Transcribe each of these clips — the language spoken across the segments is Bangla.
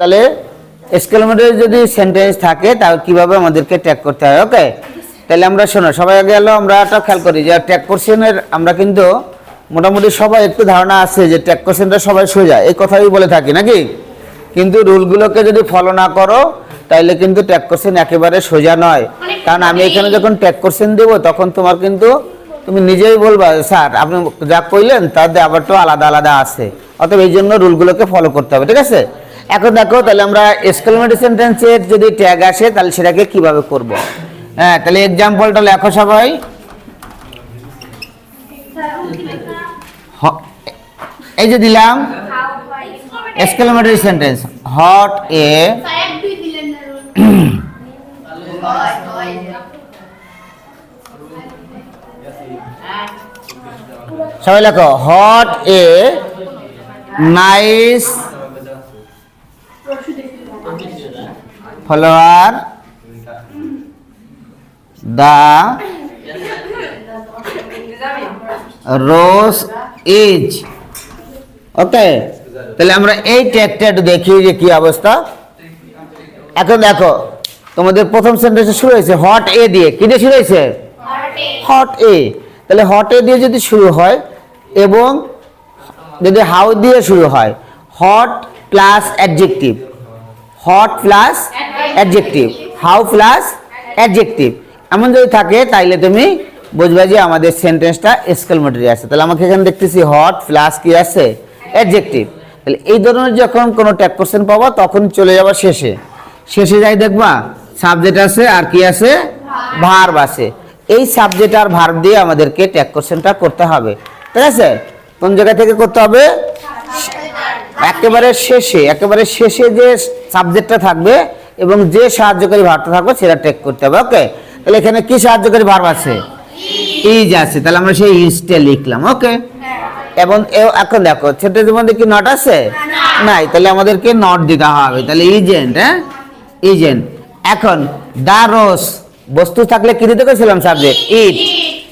তাহলে এক্সক্লেমেটরি যদি সেন্টেন্স থাকে তাহলে কীভাবে আমাদেরকে ট্যাগ করতে হয়? ওকে তাহলে আমরা শোনো সবাই আগে হলো আমরা একটা খেয়াল করি যে ট্যাগ কোশ্চেনের আমরা কিন্তু মোটামুটি সবাই একটু ধারণা আছে যে ট্যাগ কোশ্চেনটা সবাই সোজা। এই কথাই বলে থাকি নাকি? কিন্তু রুলগুলোকে যদি ফলো না করো তাহলে কিন্তু ট্যাগ কোশ্চেন একেবারে সোজা নয়। কারণ আমি এখানে যখন ট্যাগ কোশ্চেন দেবো তখন তোমার কিন্তু তুমি নিজেই বলবা স্যার আপনি যা কইলেন তার আবার তো আলাদা আলাদা আছে। অতএব এই জন্য রুলগুলোকে ফলো করতে হবে ঠিক আছে? এখন দেখো, তাহলে আমরা এক্সক্লেমেটরি সেন্টেন্সের যদি ট্যাগ আসে, তাহলে সেটাকে কীভাবে করব? হ্যাঁ তাহলে এক্সাম্পলটা লেখো সবাই। এই যে দিলাম। এক্সক্লেমেটরি সেন্টেন্স হট এ সবাই লেখো what a nice flower the rose is. Okay, তাহলে আমরা এই ট্যাগটা একটু দেখি যে কি অবস্থা। এখন দেখো, তোমাদের প্রথম সেন্টেন্স শুরু হয়েছে হট এ দিয়ে। কি দিয়ে শুরু হয়েছে? হট এ তাহলে হট এ দিয়ে যদি শুরু হয়, এবং যদি হাউ দিয়ে শুরু হয় what plus adjective what plus adjective how plus adjective এমন যদি থাকে, তাইলে তুমি বুঝবে যে আমাদের সেন্টেন্সটা এক্সক্লেমেটরি আছে। তাহলে আমাকে এখানে দেখতেছি হট প্লাস কি আছে? অ্যাডজেক্টিভ তাহলে এই ধরনের যখন কোনো ট্যাগ কোশ্চেন পাবো, তখন চলে যাব শেষে। শেষে যাই দেখবা সাবজেক্ট আছে আর কি আছে? ভার্ব আছে। এই সাবজেক্ট আর ভার্ব দিয়ে আমাদেরকে ট্যাগ কোশ্চেনটা করতে হবে। ঠিক আছে? কোন জায়গা থেকে করতে হবে? একেবারে শেষে। একেবারে শেষে যে সাবজেক্টটা থাকবে এবং যে সাহায্যকারী ভার্বটা থাকবে সেটা টেক করতে হবে ওকে তাহলে এখানে কি সাহায্যকারী ভার্ব আছে? ইজ আছে, তাহলে আমরা সেই ইজটা লিখলাম ওকে এবং এখন দেখো সেটার মধ্যে কি নট আছে? নাই, তাহলে আমাদেরকে নট দিতে হবে, তাহলে ইজেন্ট হ্যাঁ? ইজেন্ট এখন দা রোজ বস্তু থাকলে কি দিতে গেছিলাম সাবজেক্ট ইট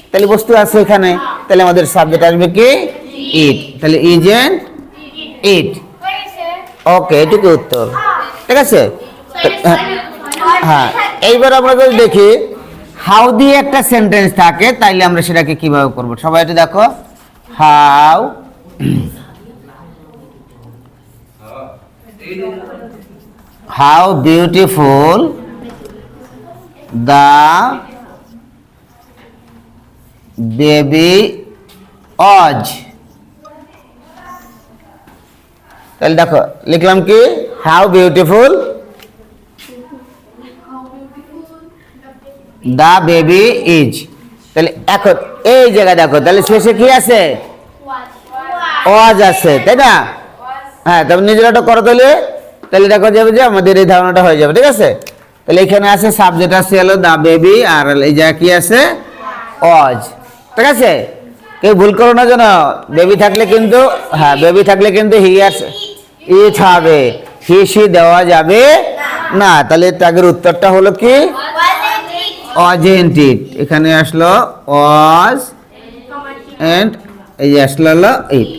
তাহলে বস্তু আছে এখানে, তাহলে আমাদের সাবজেক্ট আসবে কি? ইট তাহলে ইজেন্ট ইট ওকে এটুকু উত্তর। ঠিক আছে? হ্যাঁ এইবার আমরা যদি দেখি হাউ দিয়ে একটা সেন্টেন্স থাকে, তাইলে আমরা সেটাকে কীভাবে করব? সবাই একটু দেখো। How how beautiful the baby is তাহলে দেখো, লিখলাম কি? How beautiful the baby is. তাহলে এখন এই জায়গা দেখো, তাহলে শেষে কি আছে? ওয়াজ আছে, তাই না? হ্যাঁ তবে নিজেরা ওটা করো তাহলে। তাহলে দেখো যাবে যে আমাদের এই ধারণাটা হয়ে যাবে, ঠিক আছে? তাহলে এখানে আছে সাবজেক্ট আছে হলো দা বেবি, আর এই জায়গা কি আছে? অজ ঠিক আছে? কেউ ভুল করো না যেন, বেবি থাকলে কিন্তু হ্যাঁ বেবি থাকলে কিন্তু হি আছে ইট হবে হি সি দেওয়া যাবে না। তাহলে তাগের উত্তরটা হলো কি? অজেন্টিট এখানে আসলো অজ এন্ড এই যে আসলো হলো ইট।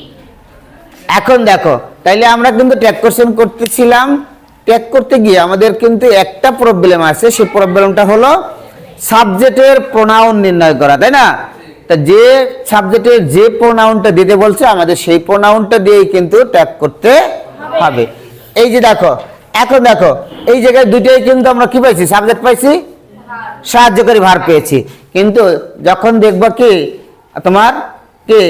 এখন দেখো, তাইলে আমরা কিন্তু ট্যাগ কোশ্চেন করতেছিলাম। ট্যাগ করতে গিয়ে আমাদের কিন্তু একটা প্রবলেম আছে সেই প্রবলেমটা হলো সাবজেক্টের প্রোনাউন নির্ণয় করা, তাই না? তা যে সাবজেক্টের যে প্রোনাউনটা দিতে বলছে, আমাদের সেই প্রোনাউনটা দিয়েই কিন্তু ট্যাগ করতে হবে। এই যে দেখো, এখন দেখো, এই জায়গায় দুটোই কিন্তু আমরা কি পাইছি? সাবজেক্ট পাইছি? সাহায্যকারী ভার পেয়েছি। কিন্তু যখন দেখব কি তোমার কি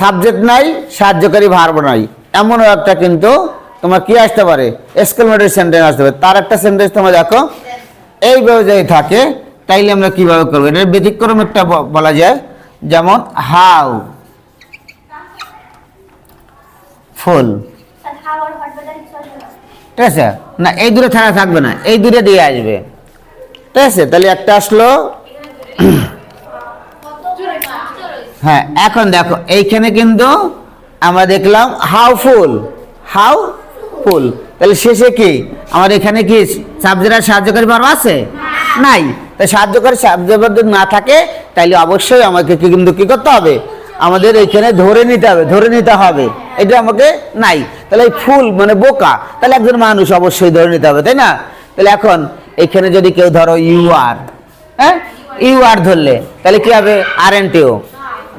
সাবজেক্ট নাই সাহায্যকারী ভার্ব নাই এমনও একটা কিন্তু তোমার কি আসতে পারে? এক্সক্লেমেটরি সেন্টেন্স আসতে পারে। তার একটা সেন্টেন্স তোমরা দেখো এইভাবে যদি থাকে তাইলে আমরা কীভাবে করব? এটার ব্যতিক্রম একটা বলা যায়। যেমন হাউ। ফুল। ঠিক আছে? না এই দূরে থাকা থাকবে না। এই দূরে দিয়ে আসবে। ঠিক আছে, তাহলে একটা আসলো। হ্যাঁ এখন দেখো, এইখানে কিন্তু আমরা দেখলাম হাউ ফুল হাউ ফুল তাহলে শেষে কি? আমার এখানে কি সাবজেক্ট সাহায্যকারী ভার্ব আছে? নাই। তাই সাহায্যকারী সাবজেক্ট যদি না থাকে, তাহলে অবশ্যই আমাকে কি কিন্তু কি করতে হবে? আমাদের এখানে ধরে নিতে হবে, ধরে নিতে হবে। এটা আমাকে নাই। তাহলে তাহলে এই ফুল মানে বোকা। তাহলে একজন মানুষ অবশ্যই ধরে নিতে হবে, তাই না? তাহলে এখন এখানে যদি কেউ ধরো ইউ আর হ্যাঁ? ইউ আর ধরলে, তাহলে কি হবে? আর এন টিও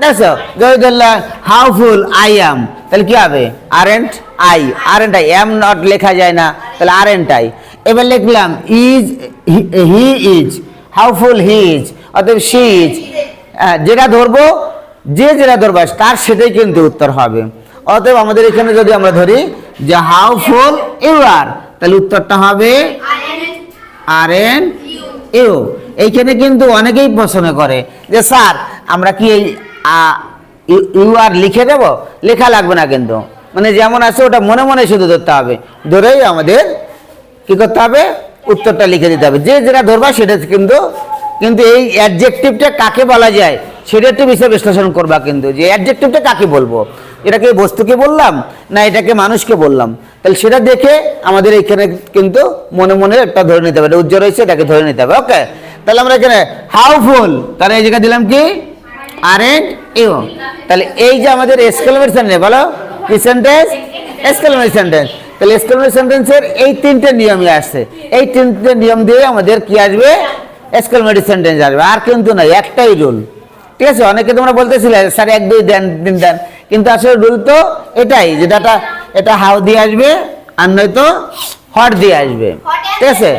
দেখছ যদি ধরলে হাউ ফুল আই অ্যাম তাহলে কি হবে? Aren't I aren't I am not লেখা যায় না, তাহলে আর এন্ট আই এবার লিখলাম is he is how full he is অতএব শি ইজ যেটা ধরবো, যে যেটা ধরবা, তার সেটাই কিন্তু উত্তর হবে। অতএব আমাদের এখানে যদি আমরা ধরি যে হাউ ফুল ইউ আর তাহলে উত্তরটা হবে আর এন ইউ। এইখানে কিন্তু অনেকেই প্রশ্ন করে যে, স্যার, আমরা কি এই ইউ আর লিখে দেব? লেখা লাগবে না কিন্তু। মানে যেমন আছে, ওটা মনে মনে শুধু ধরতে হবে। ধরেই আমাদের কি করতে হবে? উত্তরটা লিখে দিতে হবে। যে যেটা ধরবা সেটা কিন্তু কিন্তু এই অ্যাডজেক্টিভটা কাকে বলা যায়, সেটা একটু বিষয় বিশ্লেষণ করবা কিন্তু, যে অ্যাডজেক্টিভটা কাকে বলব? এটাকে বস্তুকে বললাম, না এটাকে মানুষকে বললাম? তাহলে সেটা দেখে আমাদের এখানে কিন্তু মনে মনে একটা ধরে নিতে হবে। এটা উজ্জ্বল রয়েছে এটাকে ধরে নিতে হবে ওকে তাহলে আমরা এখানে হাউফুল তাহলে এই জায়গায় দিলাম কি? আর এন্ড ইউ তাহলে এই যে আমাদের এসকেলমের সেন্টেন্স বলো? কি সেন্টেন্স এসকেলমের সেন্টেন্স তাহলে এসকেলমের সেন্টেন্সের এই তিনটে নিয়মই আসছে এই তিনটে নিয়ম দিয়ে আমাদের কি আসবে? এসকেলমেটিভ সেন্টেন্স আসবে। আর কিন্তু নাই একটাই রুল। ঠিক আছে? অনেকে তোমরা বলতেছিলে স্যার এক দুই দেন তিন দেন। কিন্তু আসলে রুল তো এটাই যেটা এটা হাউ দিয়ে আসবে আর নয়তো হট দিয়ে আসবে। ঠিক আছে?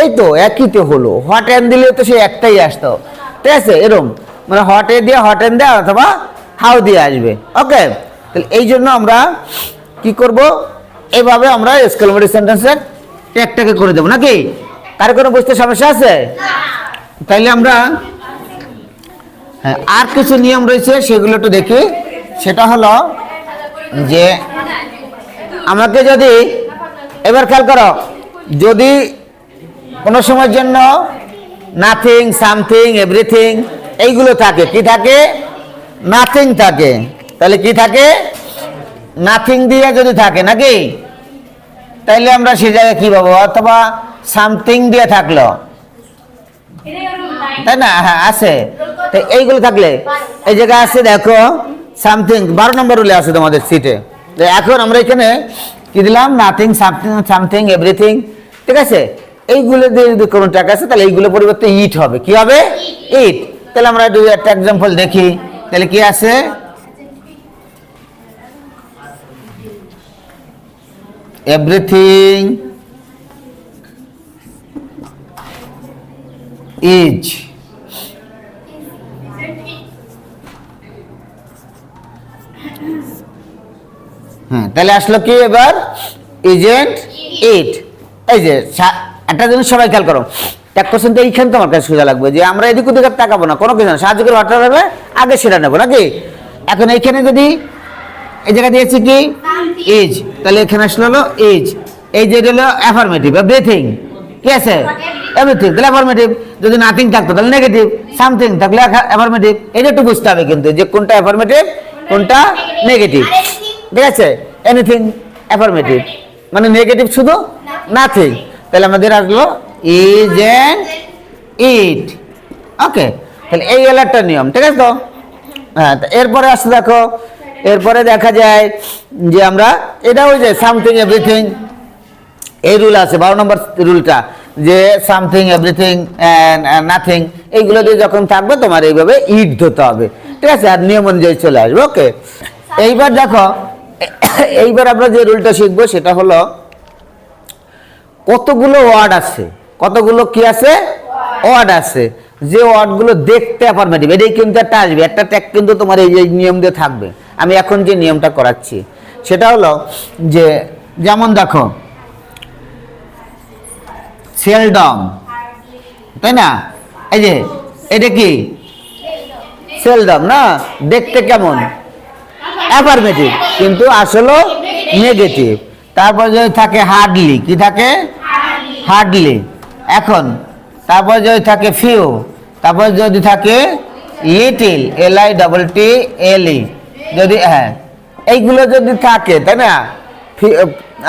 এই তো একই তো হলো। হট এন দিলে তো সে একটাই আসতো। ঠিক আছে? এরম। মানে হট এ দিয়ে হট এন দেয় অথবা হাউ দিয়ে আসবে। ওকে? তাহলে এই জন্য আমরা কি করব? এভাবে আমরা এক্সক্লেমেটরি সেন্টেন্সের একটাকে করে দেবো, নাকি? কার কোনো বুঝতে সমস্যা আছে? তাইলে আমরা হ্যাঁ আর কিছু নিয়ম রয়েছে, সেগুলো একটু দেখি। সেটা হলো যে, আমাকে যদি, এবার খেয়াল করো, যদি কোনো সময়ের জন্য নাথিং সামথিং এভরিথিং এইগুলো থাকে, কি থাকে? নাথিং থাকে। তাহলে কি থাকে? নাথিং দিয়ে যদি থাকে নাকি? তাইলে আমরা সে জায়গায় কি পাবো? অথবা সামথিং দিয়ে থাকল। তাই না? হ্যাঁ আছে। তো এইগুলো থাকলে এই জায়গায় আছে দেখো সামথিং বারো নম্বর রুলে আছে তোমাদের সিটে তো এখন আমরা এখানে কি দিলাম? নাথিং সামথিং সামথিং এভরিথিং ঠিক আছে? এইগুলো দিয়ে যদি কোনো টাকা আছে তাহলে এইগুলো পরিবর্তে ইট হবে। কি হবে? ইট তাহলে আমরা দুই একটা এক্সাম্পল দেখি তাহলে কি আছে? এভরিথিং ইজ হ্যাঁ তাহলে আসলো কি এবার? ইজেন্ট ইট এই যে একটা জিনিস সবাই খেয়াল করো। এক কোশ্চেন তো এইখানে তোমার কাছে সোজা লাগবে যে আমরা এদিক ওদিকে তাকাবো না, কোনো কিছু না। সাহায্য করে হবে আগে সেটা নেব নাকি? এখন এইখানে যদি এই জায়গা দিয়েছি কি? ইজ তাহলে এখানে আসলো হলো ইজ এই যে হলো অ্যাফার্মেটিভ এভরিথিং কি আছে? এভরিথিং তাহলে অ্যাফার্মেটিভ যদি নাথিং থাকতো তাহলে নেগেটিভ সামথিং থাকলে অ্যাফার্মেটিভ এটা একটু বুঝতে হবে কিন্তু যে কোনটা অ্যাফার্মেটিভ কোনটা নেগেটিভ ঠিক আছে? এনিথিং অ্যাফার্মেটিভ মানে নেগেটিভ শুধু নাথিং তাহলে আমাদের আসলো ইজ অ্যান্ড ইট ওকে তাহলে এই হলো একটা নিয়ম, ঠিক আছে তো? হ্যাঁ এরপরে আসতে দেখো এরপরে দেখা যায় যে আমরা, এটা ওই যে সামথিং এভরিথিং এই রুল আছে, বারো নম্বর রুলটা যে সামথিং এভরিথিং নাথিং এইগুলো দিয়ে যখন থাকবে তোমার এইভাবে ইট ধরতে হবে। ঠিক আছে? আর নিয়ম অনুযায়ী চলে আসবে ওকে এইবার দেখো, এইবার আমরা যে রুলটা শিখব সেটা হলো, কতগুলো ওয়ার্ড আছে, কতগুলো কি আছে? ওয়ার্ড আছে। যে ওয়ার্ডগুলো দেখতে অ্যাফার্মেটিভ এটাই কিন্তু একটা আসবে, একটা ট্যাগ কিন্তু তোমার এই নিয়ম দিয়ে থাকবে। আমি এখন যে নিয়মটা করাচ্ছি, সেটা হলো যে, যেমন দেখো সেলডম তাই না? এই যে, এটা কি? সেলডম না? দেখতে কেমন? অ্যাফার্মেটিভ কিন্তু আসলে নেগেটিভ তারপর যদি থাকে হার্ডলি কি থাকে? হার্ডলি এখন, তারপর যদি থাকে ফিউ তারপর যদি থাকে little L I double T L E যদি হ্যাঁ এইগুলো যদি থাকে, তাই না?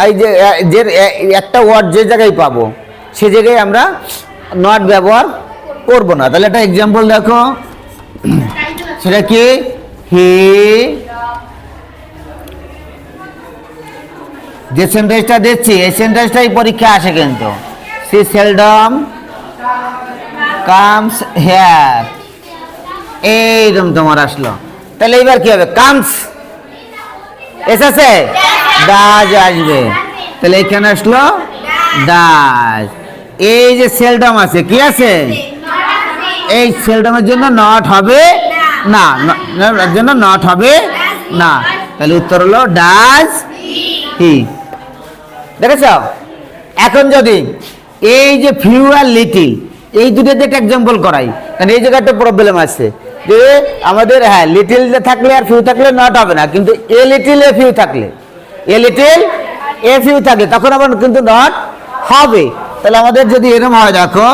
এই যে একটা ওয়ার্ড যে জায়গায় পাবো, সে জায়গায় আমরা নট ব্যবহার করব না। তাহলে একটা এক্সাম্পল দেখো। সেটা কি? হি যে সেন্টেন্সটা দিচ্ছি, এই সেন্টেন্সটাই পরীক্ষা আসে কিন্তু। সি সেলডম কামস হেয়ার এইরকম তোমার আসলো। তাহলে এবার কি হবে? কামস। এসেছে? ডাজ আসবে। তাহলে এখানে আসলো ডাজ এই যে সেলডম আছে, কি আছে? এই সেলডমের জন্য নট হবে না জন্য নট হবে না। তাহলে উত্তর হলো ডাজ হি। দেখেছ? এখন যদি এই যে ফিউ আর লিটিল এই দুটোতে একটা এক্সাম্পল করাই কারণ এই জায়গায় একটা প্রবলেম আছে। যে আমাদের হ্যাঁ লিটিল থাকলে আর ফিউ থাকলে নট হবে না, কিন্তু এ লিটিল এ ফিউ থাকলে। এ লিটিল এ ফিউ থাকলে তখন আবার কিন্তু নট হবে। তাহলে আমাদের যদি এরকম হয়, দেখো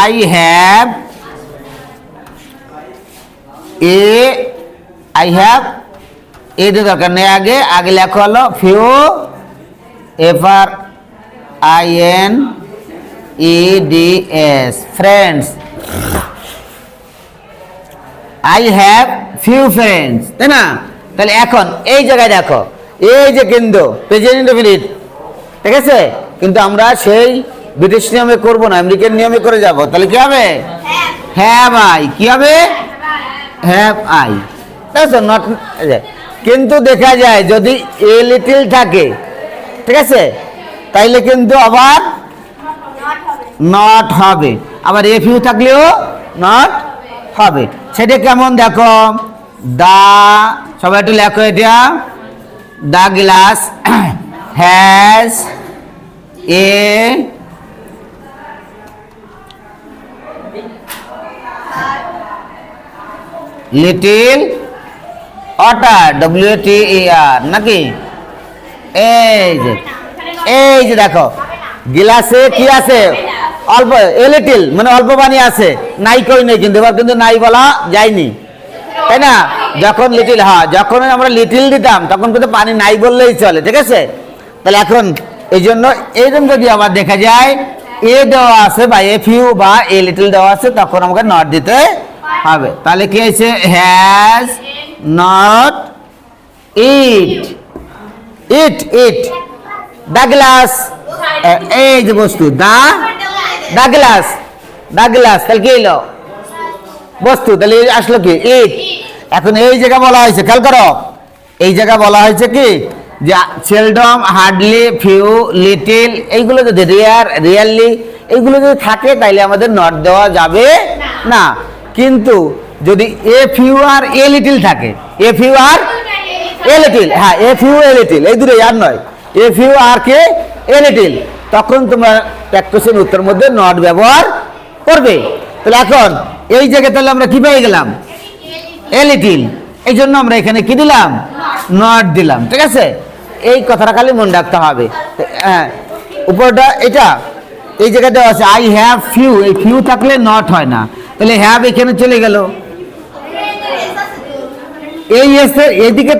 I have a I have এটা দরকার নেই আগে আগে লেখা হলো few F R I E N D S friends I have few friends তাই না? তাহলে এখন এই জায়গায় দেখো এই যে কিন্তু প্রেজেন্ট ইন্ডিফিনিট ঠিক আছে? কিন্তু আমরা সেই ব্রিটিশ নিয়মে করব না আমেরিকান নিয়মে করে যাব। তাহলে কি হবে? হ্যাভ আই কি হবে? হ্যাভ আই নট কিন্তু দেখা যায় যদি এ লিটিল থাকে ঠিক আছে? তাইলে কিন্তু আবার নট হবে। আবার এ ইউ থাকলেও নট হবে। সেটা কেমন দেখো? দা, সবাই একটু লেখো এটা। The glass has a, little water W T E R, নাকি? এই যে এই যে দেখো। গিলাসে কি আছে? অল্প, এ লিটিল মানে অল্প পানি আছে। নাই কই নেই কিন্তু, এবার কিন্তু নাই বলা যায়নি। তাই না? যখন লিটিল হ্যাঁ যখন আমরা লিটিল দিতাম, তখন কিন্তু পানি নাই বললেই চলে, ঠিক আছে? তাহলে এখন এই জন্য এইরকম যদি আবার দেখা যায়, এ দেওয়া আছে বা এ ফিউ বা এ লিটিল দেওয়া আছে, তখন আমাকে নট দিতে হবে। তাহলে কি হয়েছে? Has not it it it the glass এই যে বস্তু দা দা গ্লাস দা গ্লাস তাহলে কি এলো বস্তু তাহলে আসলো কি? ইট এখন এই জায়গা বলা হয়েছে খেয়াল করো। এই জায়গা বলা হয়েছে কি? যে সেলডম হার্ডলি ফিউ লিটিল এইগুলো যদি রিয়ার রিয়ারলি এইগুলো যদি থাকে তাইলে আমাদের নট দেওয়া যাবে না। কিন্তু যদি এ ফিউ আর এ লিটিল থাকে এ ফিউ আর এ লিটিল হ্যাঁ এ ফিউ এ লিটিল এই দুটো আর নয়। এ ফিউ আর কে? A little. তখন তোমরা প্র্যাকটিসের উত্তর মধ্যে নট ব্যবহার করবে। তাহলে এখন, এই জায়গায় তাহলে আমরা কি পেয়ে গেলাম? এ লিটিল এই জন্য আমরা এখানে কি দিলাম? নট দিলাম, ঠিক আছে? এই কথাটা খালি মনে রাখতে হবে। হ্যাঁ উপরটা এটা, এই জায়গায় দেওয়া আছে আই হ্যাভ ফিউ এই ফিউ থাকলে নট হয় না। তাহলে হ্যাভ এখানে চলে গেল। এই এসে এইদিকে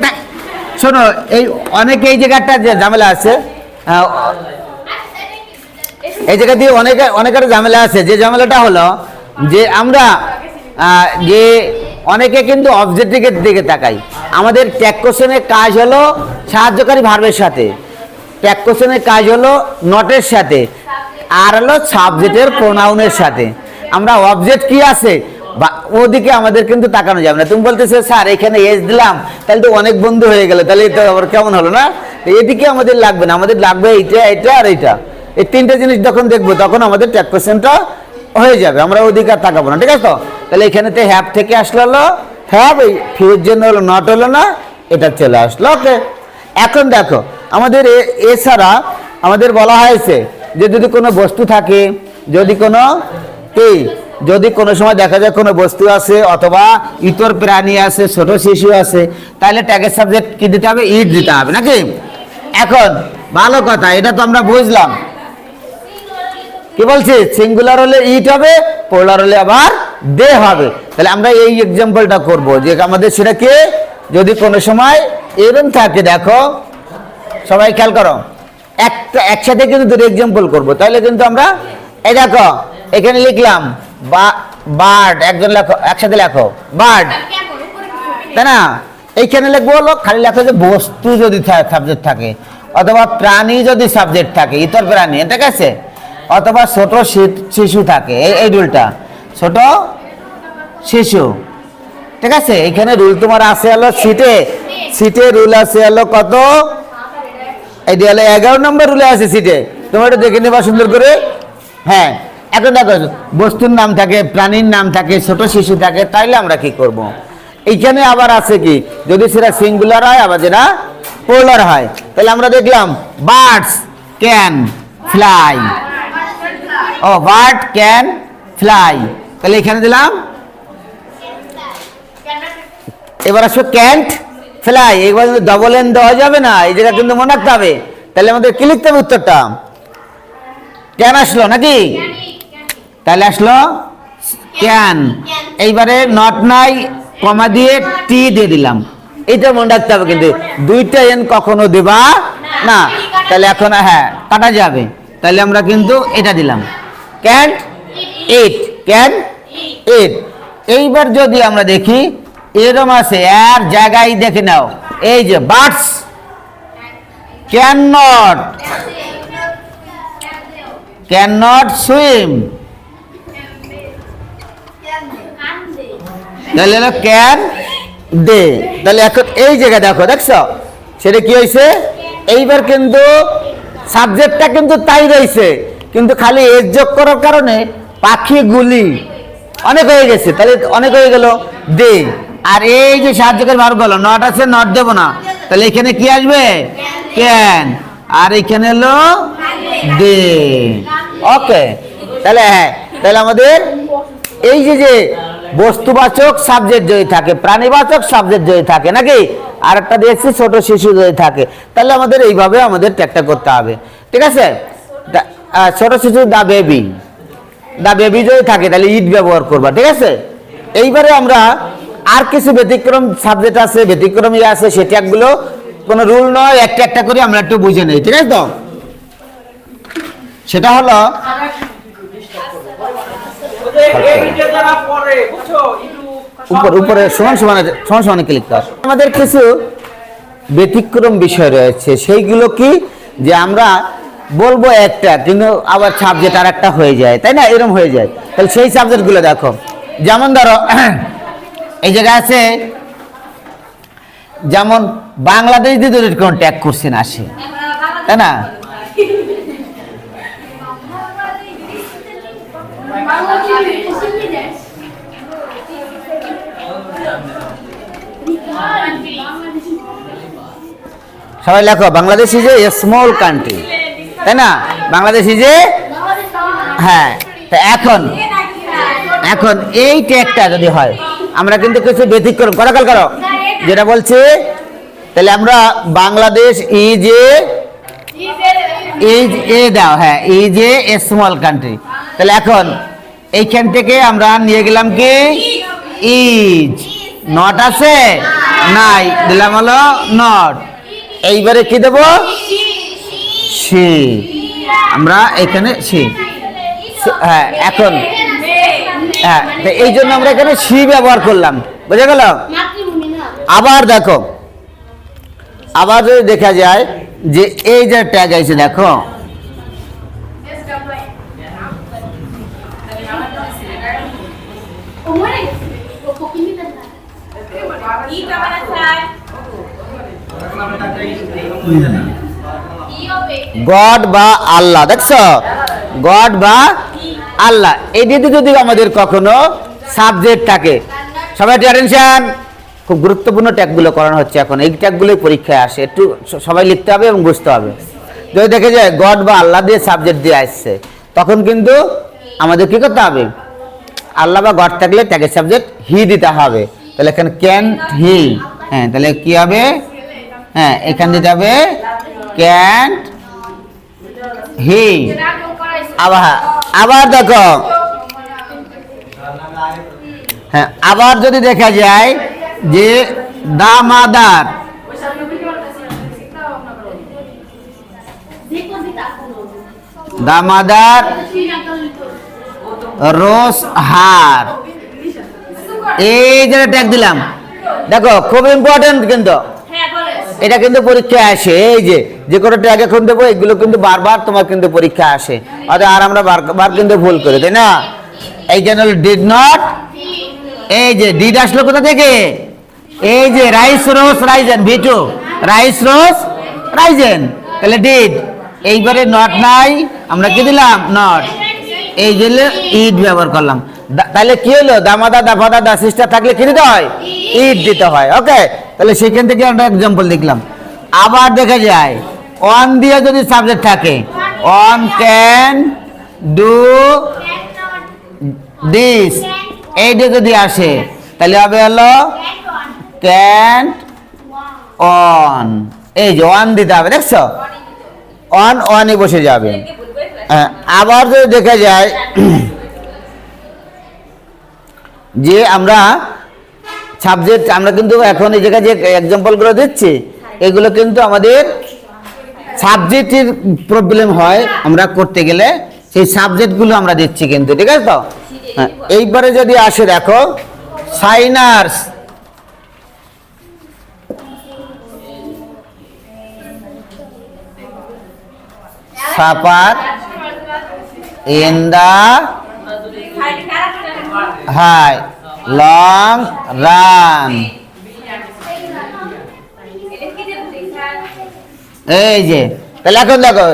শোনো, এই অনেকে এই জায়গাটা যে ঝামেলা আছে এই জায়গা দিয়ে অনেকে অনেকের ঝামেলা আছে। যে ঝামেলাটা হলো যে আমরা যে অনেকে কিন্তু অবজেক্টিভের দিকে তাকাই। আমাদের ট্যাগ কোশ্চেনের কাজ হলো সাহায্যকারী ভার্বের সাথে। ট্যাগ কোশ্চেনের কাজ হলো নটের সাথে। আর হলো সাবজেক্টের প্রোনাউনের সাথে। আমরা অবজেক্ট কি আছে? ওদিকে আমাদের কিন্তু তাকানো যাবে না। তুমি বলতেছো, স্যার, এখানে এজ দিলাম। তাহলে তো অনেক বন্ধু হয়ে গেল। তাহলে এটা আবার কেমন হলো না? এদিকে আমাদের লাগবে না। আমাদের লাগবে এইটা এটা আর এইটা। এই তিনটে জিনিস যখন দেখব, তখন আমাদের ট্যাক কোশ্চেনটা হয়ে যাবে। আমরা ওদিকে আর তাকাবো না, ঠিক আছে তো? তাহলে এখানেতে হ্যাপ থেকে আসলো হলো হ্যাপ এই ফিউর জন্য হলো নট হলো না, এটা চলে আসলো ওকে এখন দেখো, আমাদের এছাড়া আমাদের বলা হয়েছে যে যদি কোনো বস্তু থাকে, যদি কোনো কি, যদি কোনো সময় দেখা যায় কোনো বস্তু আছে অথবা ইতর প্রাণী আছে, ছোট শিশু আছে, তাহলে ট্যাগের সাবজেক্ট কি দিতে হবে? ইট দিতে হবে, নাকি? এখন, ভালো কথা, এটা তো আমরা বুঝলাম। কি বলছি? সিঙ্গুলার হলে ইট হবে পোলার হলে আবার দে হবে। তাহলে আমরা এই এক্সাম্পলটা করব। যে আমাদের সেটাকে যদি কোনো সময় এরম থাকে, দেখো, সবাই খেয়াল করো, একটা, একসাথে কিন্তু দুটো এক্সাম্পল করব। তাহলে কিন্তু আমরা, এই দেখো, এখানে লিখলাম, বা বার্ড একজন লেখো, একসাথে লেখো বার্ড তাই না? এইখানে লিখব হলো, খালি লেখো যে বস্তু যদি সাবজেক্ট থাকে, অথবা প্রাণী যদি সাবজেক্ট থাকে, ইতর প্রাণী, ঠিক আছে? অথবা ছোট শিশু থাকে, এই রুলটা। ছোট শিশু। ঠিক আছে? এখানে রুল তোমার আছে হলো সিটে। সিটে রুল আছে হলো কত? এই হলো এগারো নম্বর রুলে আছে সিটে। তোমরা একটু দেখে নেবা সুন্দর করে। হ্যাঁ এখন দেখো, বস্তুর নাম থাকে, প্রাণীর নাম থাকে, ছোট শিশু থাকে, তাইলে আমরা কি করব। এইখানে আবার আছে কি? যদি সেটা সিঙ্গুলার হয়, আবার যেটা পোলার হয়। তাহলে আমরা দেখলাম বার্ডস ক্যান ফ্লাই ও বার্ড ক্যান ফ্লাই তাহলে এখানে দিলাম। এবার আসো ক্যান্ট ফ্লাই এবার ডবল এন দেওয়া যাবে না, এই জায়গা কিন্তু মনে রাখতে হবে। তাহলে আমাদের কি লিখতে হবে উত্তরটা? ক্যান আসলো নাকি? তাহলে আসলো ক্যান এইবারে নট নাই কমা দিয়ে টি দিয়ে দিলাম। এটা মনে রাখতে হবে কিন্তু, দুইটা এন কখনো দেবা না। তাহলে এখন হ্যাঁ কাটা যাবে। তাহলে আমরা কিন্তু এটা দিলাম। ক্যান ইট ক্যান ইট এইবার যদি আমরা দেখি এরম আছে আর জায়গায় দেখে নাও। এই যে birds can not can not swim তাহলে হলো ক্যান দে তাহলে এখন এই জায়গা দেখো, দেখছ? সেটা কি হয়েছে এইবার কিন্তু সাবজেক্টটা কিন্তু তাই রয়েছে কিন্তু খালি এজ যোগ করার কারণে পাখিগুলি অনেক হয়ে গেছে। তাহলে অনেক হয়ে গেল। দে। আর এই যে সাহায্যকারী ভার গেল নট আছে, নট দেবো না। তাহলে এখানে কি আসবে? ক্যান। আর এখানে হলো দে। ওকে। তাহলে হ্যাঁ তাহলে আমাদের এই যে যে বস্তুবাচক সাবজেক্ট যদি থাকে, প্রাণীবাচক সাবজেক্ট যদি থাকে, নাকি? আর একটা দিয়েছি ছোট শিশু যদি থাকে, তাহলে আমাদের এইভাবে আমাদের ট্যাগটা করতে হবে। ঠিক আছে? ছোট শিশু দা বেবি দা বেবি যদি থাকে, তাহলে ইট ব্যবহার করবা, ঠিক আছে? এইবারে আমরা আর কিছু ব্যতিক্রম সাবজেক্ট আছে, ব্যতিক্রম ইয়ে আছে, সে ট্যাগগুলো কোনো রুল নয়, একটা একটা করে আমরা একটু বুঝে নেই, ঠিক আছে তো? সেটা হলো, উপর সমান সমানে ক্লিক কর। আমাদের কিছু ব্যতিক্রম বিষয় রয়েছে, সেইগুলো কি? যে আমরা বলব একটা, কিন্তু আবার সাবজেক্ট আর একটা হয়ে যায়, তাই না? এরকম হয়ে যায়। তাহলে সেই সাবজেক্টগুলো দেখো। যেমন ধরো, এই জায়গায় আছে, যেমন বাংলাদেশ দিয়ে যদি কোনো ট্যাগ করছেন আসে, তাই না? সবাই লেখো, Bangladesh is a small country তাই না? বাংলাদেশ এ হ্যাঁ তা এখন এখন এই ট্যাগটা যদি হয়, আমরা কিন্তু কিছু ব্যতিক্রম করো কাল করো। যেটা বলছে, তাহলে আমরা Bangladesh is a is a দাও হ্যাঁ ইজ এ স্মল কান্ট্রি তাহলে এখন, এইখান থেকে আমরা নিয়ে গেলাম কি? ইজ নট আছে? নাই। দিলাম হলো নট এইবারে কি দেবো? সি। আমরা এখানে সি। হ্যাঁ এখন। হ্যাঁ তো এই জন্য আমরা এখানে সি ব্যবহার করলাম। বুঝে গেল? আবার দেখো। আবার যদি দেখা যায় যে এই যে ট্যাগ আছে, দেখো। গড বা আল্লাহ, দেখছ? গড বা আল্লাহ। এই দিকে যদি আমাদের কখনো সাবজেক্ট থাকে, সবাই অ্যাটেনশন খুব গুরুত্বপূর্ণ ট্যাগগুলো করানো হচ্ছে এখন। এই ট্যাগগুলোই পরীক্ষায় আসে। একটু সবাই লিখতে হবে এবং বুঝতে হবে। যদি দেখে যায় গড বা আল্লাহ দিয়ে সাবজেক্ট দিয়ে আসছে, তখন কিন্তু আমাদের কি করতে হবে? আল্লাহ বা গড থাকলে ট্যাগের সাবজেক্ট হি দিতে হবে। তাহলে এখানে ক্যান হি হ্যাঁ তাহলে কি হবে? হ্যাঁ এখান দিতে হবে ক্যান হি আবার আবার দেখো। হ্যাঁ আবার যদি দেখা যায় যে দামাদার। দামাদার রোস হার। এই যে ট্যাগ দিলাম। দেখো, খুব ইম্পর্টেন্ট কিন্তু। এটা কিন্তু পরীক্ষায় আসে, এই যে যে কোনো ট্যাগ এখন দেবো, এগুলো কিন্তু বারবার তোমার কিন্তু পরীক্ষা আসে। অর্থাৎ আর আমরা বারবার কিন্তু ভুল করি, তাই না? এই জন্য ডিড নট এই যে ডিড আসলো কোথা থেকে? এই যে rise rose risen V two rise rose risen তাহলে ডিড এইবারে নট নাই, আমরা কি দিলাম? নট এই জন্য ইট ব্যবহার করলাম। তাহলে কি হলো? দামাদা দাফাদা দা সিস্টার থাকলে কি দিতে হয়? ইট দিতে হয় ওকে তাহলে সেখান থেকে আমরা এক্সাম্পল দেখলাম। আবার দেখা যায় অন দিয়ে যদি সাবজেক্ট থাকে অন ক্যান ডু দিস এইটা যদি আসে তাহলে হবে হলো ক্যান অন এই যে অন দিতে হবে দেখছ? অন অনই বসে যাবে। হ্যাঁ, আবার যদি দেখা যায় যে আমরা সাবজেক্ট আমরা কিন্তু এখন এই জায়গায় যে এক্সাম্পলগুলো দিচ্ছি এগুলো কিন্তু আমাদের সাবজেক্টের প্রবলেম হয় আমরা করতে গেলে সেই সাবজেক্টগুলো আমরা দিচ্ছি কিন্তু ঠিক আছে তো? হ্যাঁ, এইবারে যদি আসে দেখো sinners suffer the high long run এই যে তাহলে এখন দেখো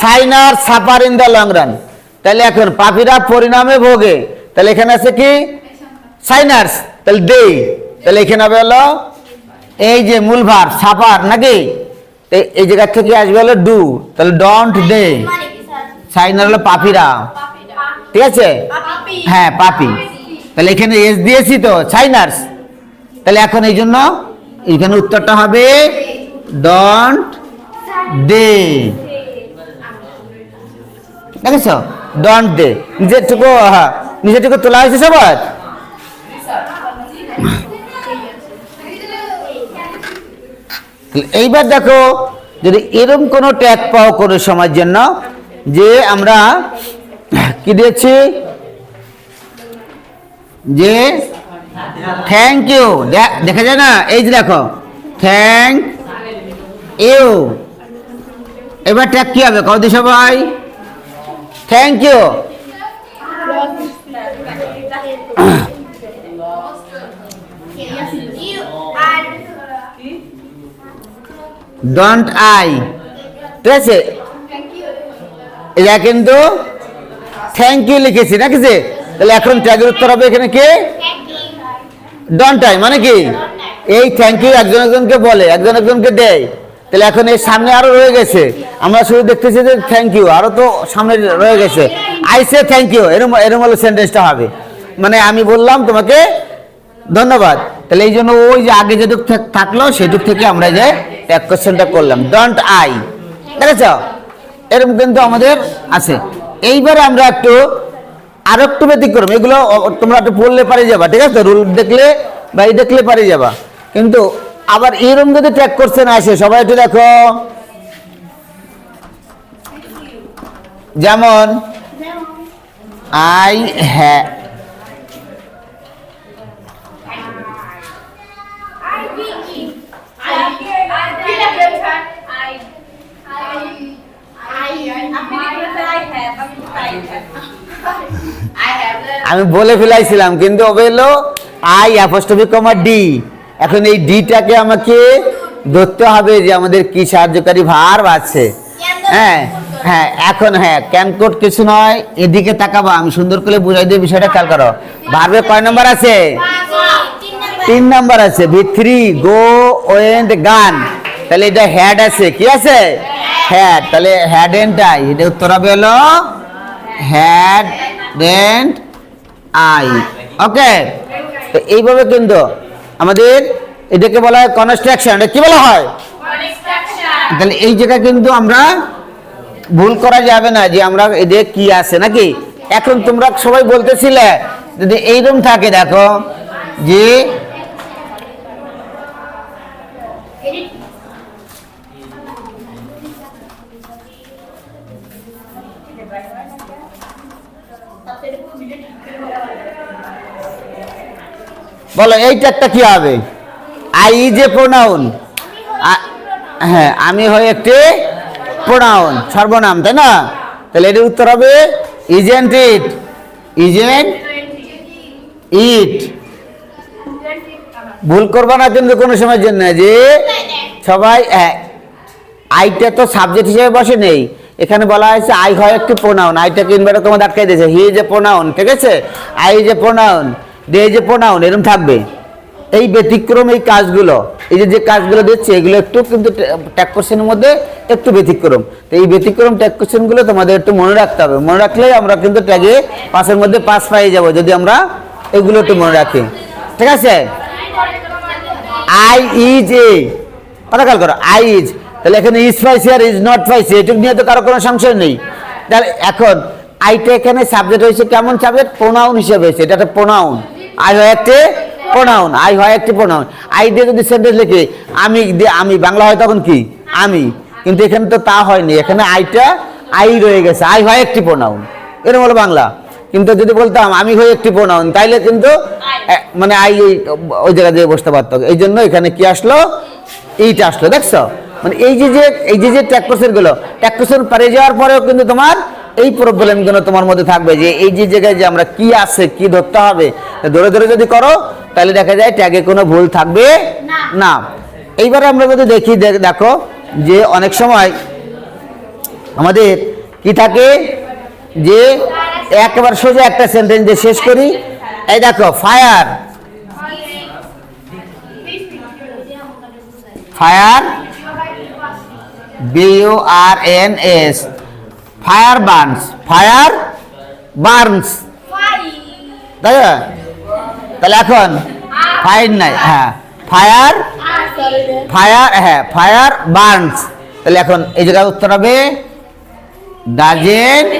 sinner suffer in the long run. তাহলে এখন পাপিরা পরিণামে ভোগে। তাহলে এখানে আছে কি? সাইনার্স। তাহলে দে তাহলে এখানে হবে হলো এই যে মূল ভার সাপার নাকি? এই- এই জায়গা থেকে আসবে হলো ডু। তাহলে ডন্ট দে সাইনার হলো পাপিরা ঠিক আছে? হ্যাঁ পাপি। তাহলে এখানে এস দিয়েছি তো সাইনার্স তাহলে এখন এই জন্য এখানে উত্তরটা হবে ডন্ট দে দেখেছ? ডন্ট দে নিজেরটুকু হ্যাঁ নিজেরটুকু তোলা হয়েছে সবার? এইবার দেখো, যদি এরকম কোনো ট্যাগ পাও কোনো সময়ের জন্য, যে আমরা কি দিয়েছি? যে থ্যাংক ইউ। দেখা যায় না? এই যে দেখো, থ্যাংক ইউ। এবার ট্যাগ কি হবে? কদি সবাই। Thank you. ডন্ট আই ঠিক আছে? এটা কিন্তু থ্যাংক ইউ লিখেছি, না তাহলে এখন ট্যাগের উত্তর হবে এখানে কে? ডন্ট আই মানে কি? এই থ্যাংক ইউ একজন একজনকে বলে, একজন একজনকে দেয়। তাহলে এখন এই সামনে আরও রয়ে গেছে। আমরা শুধু দেখতেছি যে থ্যাংক ইউ আরও তো সামনে রয়ে গেছে। আই সে থ্যাংক ইউ এরম এরম হলো সেন্টেন্সটা হবে। মানে আমি বললাম তোমাকে ধন্যবাদ। তাহলে এই জন্য ওই যে আগে যেটুক থাক- থাকল, সেটুক থেকে আমরা যে ট্যাগ কোশ্চেনটা করলাম। ডন্ট আই ঠিক আছে এরকম কিন্তু আমাদের আছে। এইবারে আমরা একটু আর একটু ব্যতিক্রম এগুলো তোমরা একটু পড়লে পারে যাবা ঠিক আছে রুল দেখলে বা এই দেখলে পারে যাবা কিন্তু আবার এরকম যদি ট্যাগ কোশ্চেন আসে সবাই একটু দেখো যেমন আই হ্যাঁ আমি বলে ফেলাইছিলাম কিন্তু ওবে হলো আই অ্যাপোস্ট্রফি কমা ডি এখন এই ডিটাকে আমাকে ধরতে হবে যে আমাদের কি সাহায্যকারী ভার আছে হ্যাঁ হ্যাঁ এখন হ্যাঁ ক্যানকোড কিছু নয় এদিকে তাকাবো আমি সুন্দর করে বুঝাই দিয়ে বিষয়টা খেয়াল করো। ভার্বে কয় নম্বর আছে? তিন নাম্বার আছে ভি থ্রি গো ওয়েন্ট গান তাহলে এটা হ্যাড আছে কি আছে? হ্যাড তাহলে হ্যাড এন্ড আই এটা উত্তর হবে হলো হ্যাড এন্ড আই ওকে তো এইভাবে কিন্তু আমাদের এটাকে বলা হয় কনস্ট্রাকশন এটা কি বলা হয়? তাহলে এই জায়গা কিন্তু আমরা ভুল করা যাবে না যে আমরা এদের কি আছে নাকি? এখন তোমরা সবাই বলতেছিলে যদি এইরকম থাকে দেখো যে বলো এই ট্যাগটা কি হবে? আই ইজ এ প্রোনাউন হ্যাঁ আমি হই একটি প্রোনাউন সর্বনাম তাই না? তাহলে এটির উত্তর হবে ইজেন্ট ইট ইজেন্ট ইট ভুল করবা না কিন্তু কোনো সময়ের জন্য যে সবাই হ্যাঁ, আইটা তো সাবজেক্ট হিসেবে বসে নেই। এখানে বলা হয়েছে আই হয় একটি প্রোনাউন আইটাকে ইনভার্টার তোমার আটকাই দিয়েছে। হি যে প্রোনাউন ঠিক আছে? আই যে প্রোনাউন দে যে প্রোনাউন এরকম থাকবে। এই ব্যতিক্রম এই কাজগুলো, এই যে যে কাজগুলো দিচ্ছে, এগুলো একটু কিন্তু ট্যাগ কোশ্চেনের মধ্যে একটু ব্যতিক্রম। তো এই ব্যতিক্রম ট্যাগ কোশ্চেনগুলো তোমাদের একটু মনে রাখতে হবে। মনে রাখলেই আমরা কিন্তু ট্যাগে পাঁচের মধ্যে পাঁচ পাই যাব, যদি আমরা এগুলো একটু মনে রাখি। ঠিক আছে? আই ইজ এ কথা খেয়াল করো আই ইজ তাহলে এখানে ইজ পাইছি আর ইজ নট পাইছি, এটুকু নিয়ে তো কারও কোনো সংশয় নেই। তাহলে এখন আইটা এখানে সাবজেক্ট হয়েছে কেমন সাবজেক্ট প্রোনাউন হিসেবে হয়েছে। এটা একটা প্রোনাউন আই হয় একটি প্রোনাউন আই হয় একটি প্রোনাউন আই দিয়ে যদি সেন্টেন্স লিখি, আমি আমি, বাংলা হয় তখন কি? আমি। কিন্তু এখানে তো তা হয়নি। এখানে আইটা আই রয়ে গেছে। আই হয় একটি প্রোনাউন এরকম হলো বাংলা। কিন্তু যদি বলতাম, আমি হই একটি প্রোনাউন তাইলে কিন্তু মানে আই ওই জায়গা দিয়ে বসতে পারতো। এই জন্য এখানে কি আসলো? এইটা আসলো। দেখছ? মানে এই যে যে, এই যে যে ট্যাক্টোসেরগুলো ট্যাক্টোসের পারে যাওয়ার পরেও কিন্তু তোমার এই প্রবলেমগুলো তোমার মধ্যে থাকবে যে এই যে জায়গায় যে আমরা কি আছে কি ধরতে হবে ধরে ধরে যদি করো তাহলে দেখা যায় ট্যাগে কোনো ভুল থাকবে না। এইবারে আমরা যদি দেখি দেখ- দেখো যে অনেক সময় আমাদের কি থাকে যে একবার সোজা একটা সেন্টেন্স দিয়ে শেষ করি। এই দেখো fire fire B U R N S fire burns fire burns তাই? তাহলে এখন ফাইন নাই হ্যাঁ। ফায়ার ফায়ার হ্যাঁ ফায়ার বার্নস তাহলে এখন এই জায়গায় উত্তর হবে ডাজেন্ট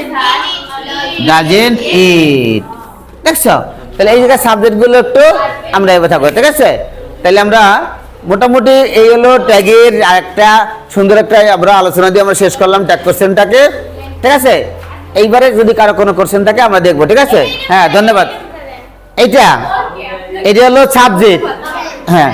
ডাজেন্ট ইট দেখছ? তাহলে এই জায়গায় সাবজেক্টগুলো একটু আমরা এবার থাকব ঠিক আছে? তাহলে আমরা মোটামুটি এই হলো ট্যাগের একটা সুন্দর একটা আমরা আলোচনা দিয়ে আমরা শেষ করলাম ট্যাগ কোশ্চেনটাকে ঠিক আছে? এইবারে যদি কারও কোনো কোশ্চেন থাকে, আমরা দেখব, ঠিক আছে? হ্যাঁ ধন্যবাদ। এইটা? এটা হলো সাবজেক্ট হ্যাঁ।